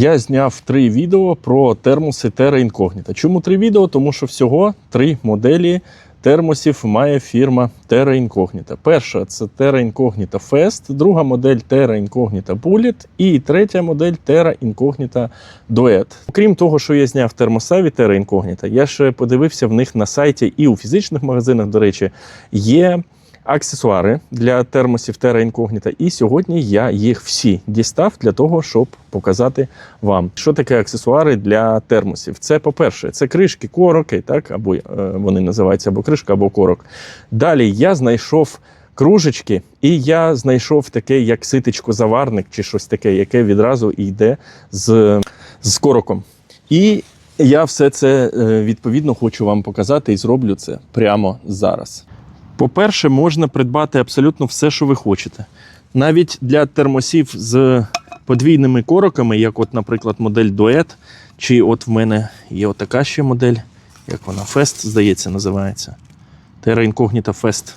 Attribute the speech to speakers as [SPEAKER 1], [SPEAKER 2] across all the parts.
[SPEAKER 1] Я зняв три відео про термоси Terra Incognita. Чому три відео? Тому що всього три моделі термосів має фірма Terra Incognita. Перша це Terra Incognita Fest, друга модель Terra Incognita Bullet і третя модель Terra Incognita Duet. Окрім того, що я зняв термоса від Terra Incognita, я ще подивився в них на сайті і у фізичних магазинах, до речі, є аксесуари для термосів Terra Incognita. І сьогодні я їх всі дістав для того, щоб показати вам, що таке аксесуари для термосів. Це, по-перше, це кришки, короки, так, або е, вони називаються або кришка, або корок. Далі я знайшов. Кружечки, і я знайшов таке, як ситечко-заварник, чи щось таке, яке відразу йде з, з короком. І я все це е, відповідно хочу вам показати і зроблю це прямо зараз. По-перше, можна придбати абсолютно все, що ви хочете. Навіть для термосів з подвійними короками, як, от, наприклад, модель Duet, чи от в мене є отака ще модель, як вона Fest, здається, називається. Terra Incognita Fest.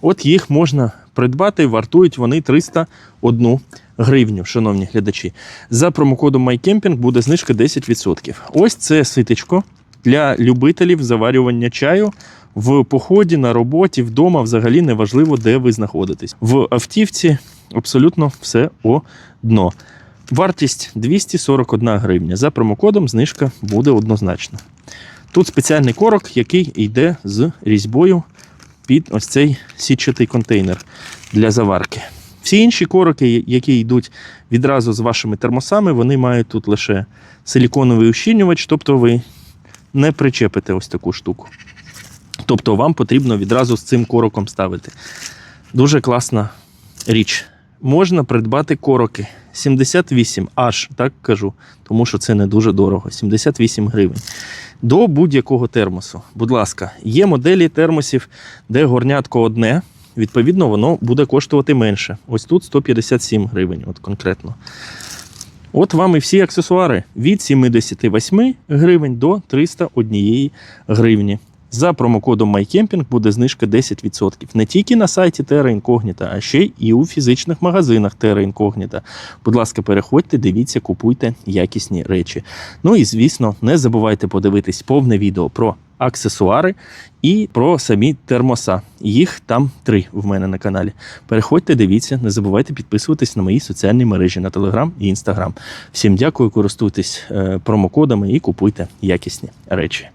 [SPEAKER 1] От їх можна придбати, вартують вони 301 гривню, шановні глядачі. За промокодом MyCamping буде знижка 10%. Ось це ситечко для любителів заварювання чаю в поході, на роботі, вдома, взагалі неважливо, де ви знаходитесь. В автівці абсолютно все одно. Вартість 241 гривня. За промокодом знижка буде однозначна. Тут спеціальний корок, який йде з різьбою під ось цей сітчатий контейнер для заварки. Всі інші короки, які йдуть відразу з вашими термосами, вони мають тут лише силіконовий ущільнювач, тобто ви не причепите ось таку штуку. Тобто вам потрібно відразу з цим короком ставити. Дуже класна річ. Можна придбати короки 78 аж так кажу, тому що це не дуже дорого. 78 гривень. До будь-якого термосу. Будь ласка, є моделі термосів, де горнятко одне. Відповідно, воно буде коштувати менше. Ось тут 157 гривень, от конкретно. От вам і всі аксесуари від 78 гривень до 301 гривні. За промокодом MyCamping буде знижка 10%. Не тільки на сайті Terra Incognita, а ще і у фізичних магазинах Terra Incognita. Будь ласка, переходьте, дивіться, купуйте якісні речі. Ну і звісно, не забувайте подивитись повне відео про аксесуари і про самі термоса. Їх там три в мене на каналі. Переходьте, дивіться, не забувайте підписуватись на мої соціальні мережі на Telegram і Instagram. Всім дякую, користуйтесь е, промокодами і купуйте якісні речі.